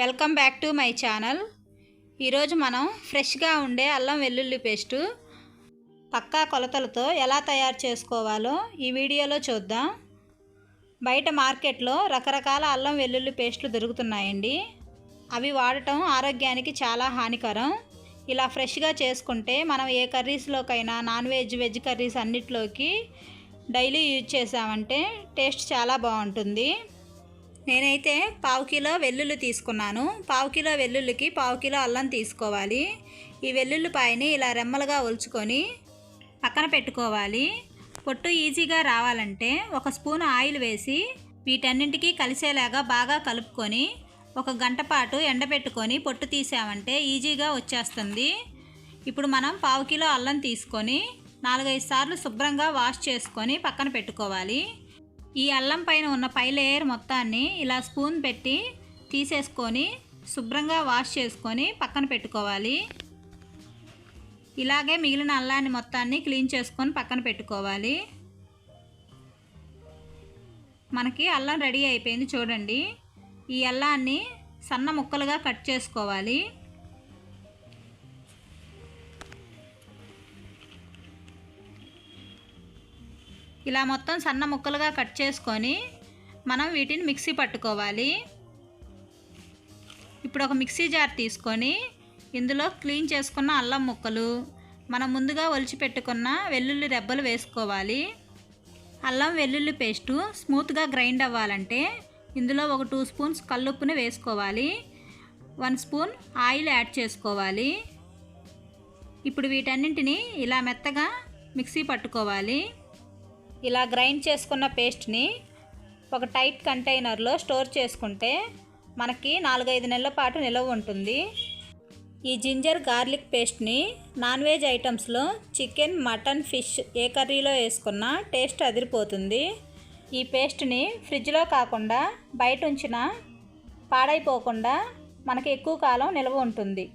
Welcome back to my channel. ఈరోజు మనం ఫ్రెష్గా ఉండే అల్లం వెల్లుల్లి పేస్టు పక్కా కొలతలతో ఎలా తయారు చేసుకోవాలో ఈ వీడియోలో చూద్దాం. బయట మార్కెట్లో రకరకాల అల్లం వెల్లుల్లి పేస్టులు దొరుకుతున్నాయండి. అవి వాడటం ఆరోగ్యానికి చాలా హానికరం. ఇలా ఫ్రెష్గా చేసుకుంటే మనం ఏ కర్రీస్లోకైనా నాన్ వెజ్ వెజ్ కర్రీస్ అన్నిట్లోకి డైలీ యూజ్ చేసామంటే టేస్ట్ చాలా బాగుంటుంది. నేనైతే పావు కిలో వెల్లుల్లి తీసుకున్నాను. పావు కిలో వెల్లుల్లికి పావు కిలో అల్లం తీసుకోవాలి. ఈ వెల్లుల్లిపాయని ఇలా రెమ్మలుగా ఒలుచుకొని పక్కన పెట్టుకోవాలి. పొట్టు ఈజీగా రావాలంటే ఒక స్పూన్ ఆయిల్ వేసి వీటన్నింటికి కలిసేలాగా బాగా కలుపుకొని ఒక గంట పాటు ఎండబెట్టుకొని పొట్టు తీసామంటే ఈజీగా వచ్చేస్తుంది. ఇప్పుడు మనం పావు కిలో అల్లం తీసుకొని నాలుగైదు సార్లు శుభ్రంగా వాష్ చేసుకొని పక్కన పెట్టుకోవాలి. ఈ అల్లం పైన ఉన్న పై లేయర్ మొత్తాన్ని ఇలా స్పూన్ పెట్టి తీసేసుకొని శుభ్రంగా వాష్ చేసుకొని పక్కన పెట్టుకోవాలి. ఇలాగే మిగిలిన అల్లాన్ని మొత్తాన్ని క్లీన్ చేసుకొని పక్కన పెట్టుకోవాలి. మనకి అల్లం రెడీ అయిపోయింది చూడండి. ఈ అల్లాన్ని సన్న ముక్కలుగా కట్ చేసుకోవాలి. ఇలా మొత్తం సన్న ముక్కలుగా కట్ చేసుకొని మనం వీటిని మిక్సీ పట్టుకోవాలి. ఇప్పుడు ఒక మిక్సీ జార్ తీసుకొని ఇందులో క్లీన్ చేసుకున్న అల్లం ముక్కలు మనం ముందుగా ఒలిచి పెట్టుకున్న వెల్లుల్లి రెబ్బలు వేసుకోవాలి. అల్లం వెల్లుల్లి పేస్టు స్మూత్గా గ్రైండ్ అవ్వాలంటే ఇందులో ఒక టూ స్పూన్స్ కల్లుప్పుని వేసుకోవాలి. వన్ స్పూన్ ఆయిల్ యాడ్ చేసుకోవాలి. ఇప్పుడు వీటన్నింటిని ఇలా మెత్తగా మిక్సీ పట్టుకోవాలి. ఇలా గ్రైండ్ చేసుకున్న పేస్ట్ని ఒక టైట్ కంటైనర్లో స్టోర్ చేసుకుంటే మనకి నాలుగైదు నెలల పాటు నిలవ ఉంటుంది. ఈ జింజర్ గార్లిక్ పేస్ట్ని నాన్ వెజ్ ఐటమ్స్లో చికెన్ మటన్ ఫిష్ ఏ కర్రీలో వేసుకున్నా టేస్ట్ అదిరిపోతుంది. ఈ పేస్ట్ని ఫ్రిడ్జ్లో కాకుండా బయట ఉంచిన పాడైపోకుండా మనకి ఎక్కువ కాలం నిల్వ ఉంటుంది.